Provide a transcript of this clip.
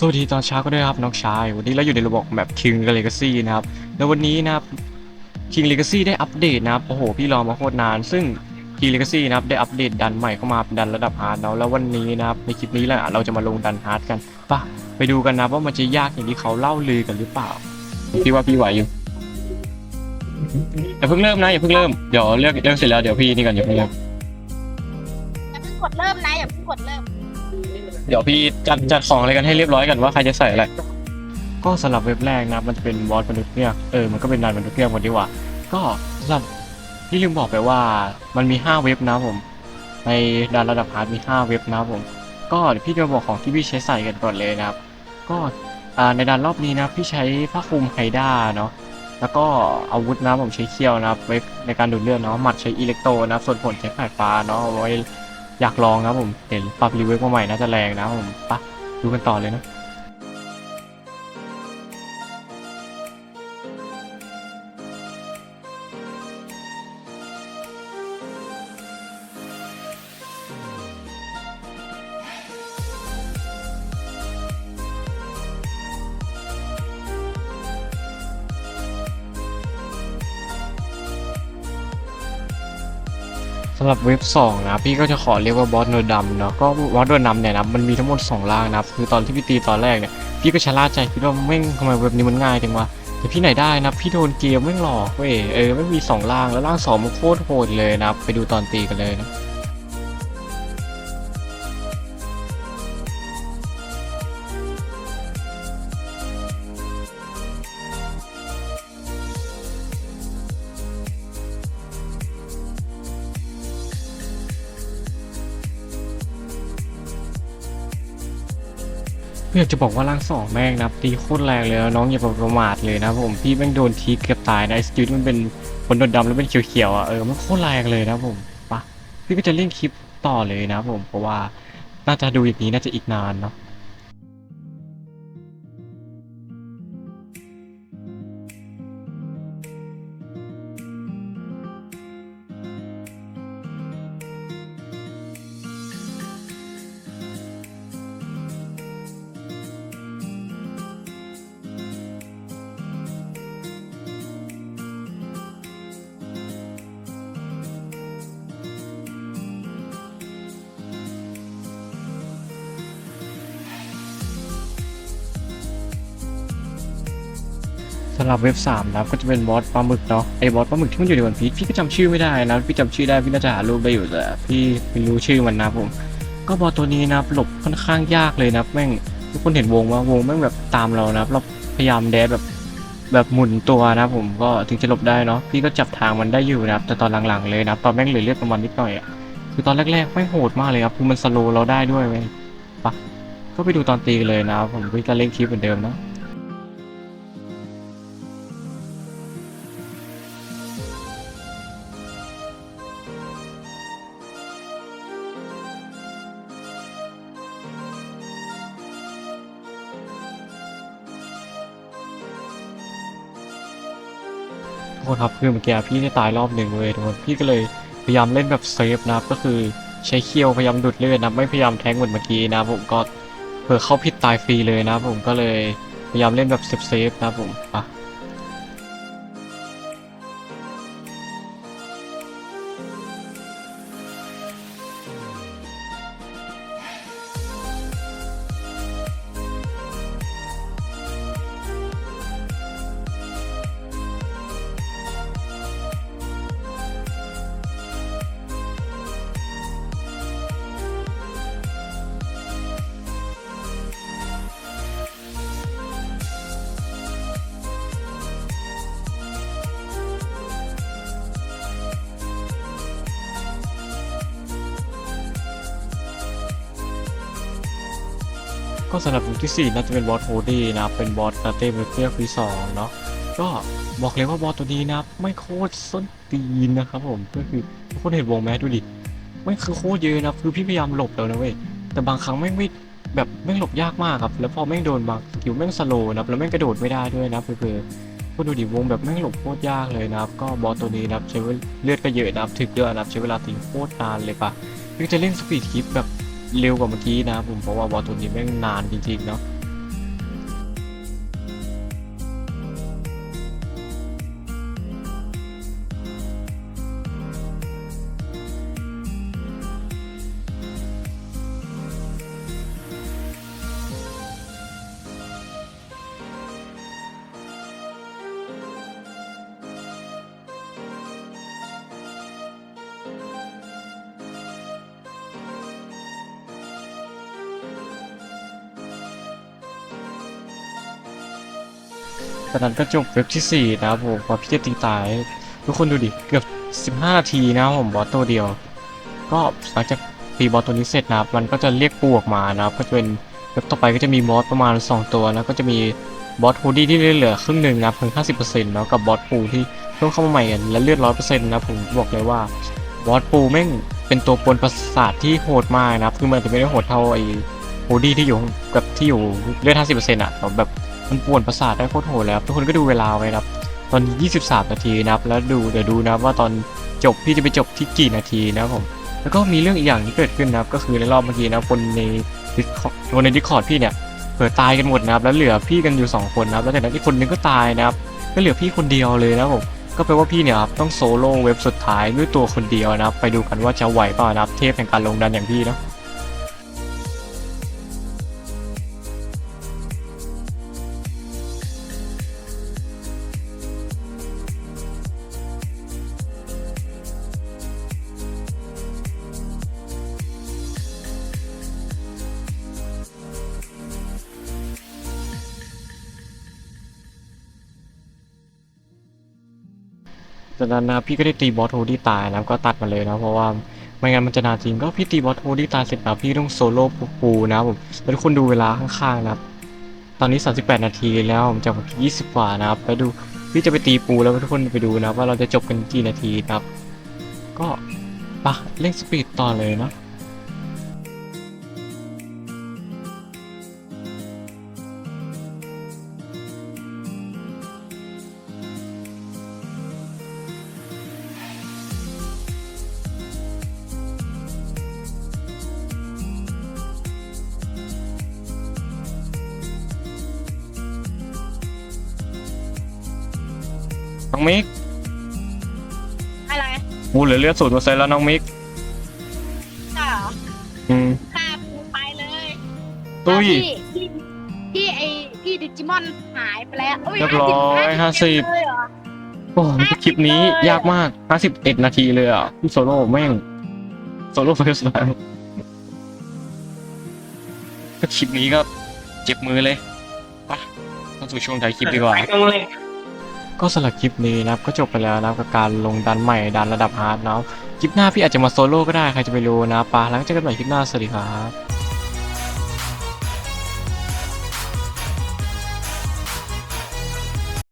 สวัสดีตอนเช้าก็ได้ครับน้องชาย วันนี้เราอยู่ในระบบแบบ King Legacy นะครับแล้ววันนี้นะครับ King Legacy ได้อัปเดตนะครับโอ้โหพี่รอมาโคตรนาน ซึ่ง King Legacy นะครับได้อัปเดตดันใหม่เข้ามาเป็นดันระดับฮาร์ดเนาะแล้ววันนี้นะครับในคลิปนี้แหละเราจะมาลงดันฮาร์ดกันปะไปดูกันนะว่ามันจะยากอย่างที่เขาเล่าลือกันหรือเปล่าพี่ว่าพี่ไหวอยู่อย่าเพิ่งเริ่มนะอย่าเพิ่งเริ่มเดี๋ยวเลือกเลือกเสร็จแล้วเดี๋ยวพี่นี่ก่อนอย่าเพิ่งเริ่มอย่าเพิ่งกดเริ่มนะอย่าเพิ่งกดเริ่ม เดี๋ยวพี่จัดจัดของอะไรกันให้เรียบร้อยกันว่าใครจะใส่อะไร ก็สำหรับเว็บแรกนะมันจะเป็นบอสมนุษย์เงือกเออมันก็เป็นดันมนุษย์เงือกหมดดีกว่า ก็สำหรับที่ลืมบอกไปว่ามันมี 5 เว็บนะผม ในดันระดับฮาร์ดมี 5 เว็บนะผม ก็เดี๋ยวพี่จะบอกของที่พี่ใช้ใส่กันก่อนเลยนะครับ ก็ในดันรอบนี้นะพี่ใช้ผ้าคลุมไฮด้าเนาะแล้วก็อาวุธนะผมใช้เคียวนะครับในการดูดเลือดเนาะหมัดใช้อิเล็กโตนะส่วนผลใช้แผดฟ้าเนาะเอาไว้ อยากลองครับผม เห็นปรับรีเวกมาใหม่น่าจะแรงนะผมปะดูกันต่อเลยนะ สำหรับเว็บ2นะพี่ก็จะขอเรียกว่าบอสโนดัมเนาะก็บอสโนดัมเนี่ยนะมันมีทั้งหมด2ล่างนะคือตอนที่พี่ตีตอนแรกเนี่ยพี่ก็ชะล่าใจคิดว่าแม่งทำไมเว็บนี้มันง่ายจังวะแต่พี่ไหนได้นะพี่โดนเกมแม่งหลอกเว้ยเออไม่มี2ล่างแล้วล่าง2มันโคตรโหดเลยนะไปดูตอนตีกันเลยนะ อยากจะบอกว่าร่างสองแม่งนะตีโคตรแรงเลยนะน้องอย่าประมาทเลยนะผมพี่แม่งโดนทีเกือบตายนะไอสกิลมันเป็นคนโดนดำแล้วเป็นเขียวๆอะเออมันโคตรแรงเลยนะผมปะพี่ก็จะเล่นคลิปต่อเลยนะผมเพราะว่าน่าจะดูอย่างนี้น่าจะอีกนานเนาะ สำหรับเว็บ3นะครับก็จะเป็นบอสปลาหมึกเนาะไอ้บอสปลาหมึกที่มันอยู่ในวันพีชพี่ก็จำชื่อไม่ได้นะพี่จำชื่อได้พี่น่าจะหารูปได้อยู่แต่พี่ไม่รู้ชื่อมันนะผมก็บอสตัวนี้นับหลบค่อนข้างยากเลยนะแม่งทุกคนเห็นวงว่าวงแม่งแบบตามเรานับเราพยายามแดดแบบแบบหมุนตัวนะผมก็ถึงจะหลบได้เนาะพี่ก็จับทางมันได้อยู่นะครับแต่ตอนหลังๆเลยนะตอนแม่งเหลือเลือดประมาณนิดหน่อยอะคือตอนแรกๆไม่โหดมากเลยครับคือมันสโลว์เราได้ด้วยเว้ยปะก็ไปดูตอนตีเลยนะผมพี่ก็เล่นคลิปเหมือนเดิมเนาะ คนครับคือเมื่อกี้พี่ได้ตายรอบหนึ่งเลยทุกคนพี่ก็เลยพยายามเล่นแบบเซฟนะครับก็คือใช้เคียวพยายามดูดเลือดนะไม่พยายามแทงเหมือนเมื่อกี้นะผมก็เผื่อเข้าพิษตายฟรีเลยนะผมก็เลยพยายามเล่นแบบเซฟเซฟๆนะผมอะ ก็สำหรับยุคที่สี่น่าจะเป็นบอสโฮดี้นะเป็นบอสคาเต้เบเกอร์ฟีสองเนาะก็บอกเลยว่าบอสตัวนี้นะไม่โคตรส้นตีนนะครับผมก็คือทุกคนเห็นวงแมสดูดิไม่คือโคตรเยอะนะคือพี่พยายามหลบแล้วนะเว้ยแต่บางครั้งแม่ไม่แบบแม่งหลบยากมากครับ แล้วพอแม่งโดนบางสกิลแม่งสโลนะครับแล้วแม่งกระโดดไม่ได้ด้วยนะเพื่อๆก็ดูดิวงแบบแม่งหลบโคตรยากเลยนะครับ ก็บอสตัวนี้นะครับใช้เลือดก็เยอะนะครับถึกด้วยนะครับใช้เวลาตีโคตรนานเลยปะคือจะเล่นสปีดคลิปแบบ เร็วกว่าเมื่อกี้นะครับผมเพราะว่าบอลตัวนี้แม่งนานจริงๆเนาะ จากนั้นก็จบเว็บที่ 4 นะครับผมพอพี่จะตีตาย ทุกคนดูดิ เกือบ 15นาทีนะผมบอสตัวเดียว ก็หลังจากตีบอสตัวนี้เสร็จนะครับมันก็จะเรียกปูออกมานะครับ ก็จะเป็นเว็บต่อไปก็จะมีบอสประมาณ 2 ตัวแล้วก็จะมีบอสฮูดี้ที่เหลือครึ่งหนึ่งนะครับเพิ่ง50%แล้วกับบอสปูที่เพิ่งเข้ามาใหม่และเลือด100%นะครับผมบอกเลยว่าบอสปูแม่งเป็นตัวปนประสาทที่โหดมากนะครับคือมันจะไม่ได้โหดเท่าไอ้ฮูดี้ที่อยู่กับที่อยู่เลือด50%อะแต่แบบ มันป่วนประสาทได้โคตรโหดแล้วทุกคนก็ดูเวลาไว้นะครับ ตอน 23 นาทีนะครับ แล้วดูเดี๋ยวดูนะว่าตอนจบพี่จะไปจบที่กี่นาทีนะครับผม แล้วก็มีเรื่องอีกอย่างที่เกิดขึ้นนะครับ ก็คือในรอบเมื่อกี้นะคนใน Discord คนในดิคอร์ดพี่เนี่ยเปิดตายกันหมดนะครับ แล้วเหลือพี่กันอยู่ 2 คนนะครับ แล้วจากนั้นอีกคนนึงก็ตายนะครับ ก็เหลือพี่คนเดียวเลยนะครับผม ก็แปลว่าพี่เนี่ยครับต้องโซโล่เว็บสุดท้ายด้วยตัวคนเดียวนะครับ ไปดูกันว่าจะไหวเปล่านะครับ เทพแห่งการลงดันอย่างพี่เนาะ จากนั้นนะพี่ก็ได้ตีบอสโฮดี้ตายนะครับก็ตัดมาเลยนะเพราะว่าไม่งั้นมันจะนานจริงก็พี่ตีบอสโฮดี้ตายเสร็จแล้วพี่ต้องโซโล่ปูนะผมแล้วทุกคนดูเวลาข้างๆนะครับตอนนี้ 38 นาทีแล้วผมจาก20กว่านะครับ ไปดูพี่จะไปตีปูแล้วทุกคนไปดูนะว่าเราจะจบกันกี่นาทีนะครับ ก็ปะเร่งสปีดต่อเลยเนาะ น้องมิกอะไรปูเหลือเลือดศูนย์เปอร์เซ็นต์แล้วน้องมิกใช่เหรออืมฆ่าปูไปเลยตุ้ยพี่พี่พี่ไอพี่ดิจิมอนหายไปแล้วอุ้เรียบร้อย50เลยเหรอ โอ้โหคลิปนี้ยากมาก51นาทีเลยอะพี่โซโล่แม่ง โซโล่เฟิร์สไลฟ์ก็คลิปนี้ก็เจ็บมือเลยไปเข้าสู่ช่วงท้ายคลิปดีกว่า ต้องเล่น ก็สำหรับคลิปนี้นะครับก็จบไปแล้วนะครับกับการลงดันใหม่ดันระดับฮาร์ดนะครับคลิปหน้าพี่อาจจะมาโซโล่ก็ได้ใครจะไปรู้นะปะแล้วเจอกันใหม่คลิปหน้าสวัสดีครับ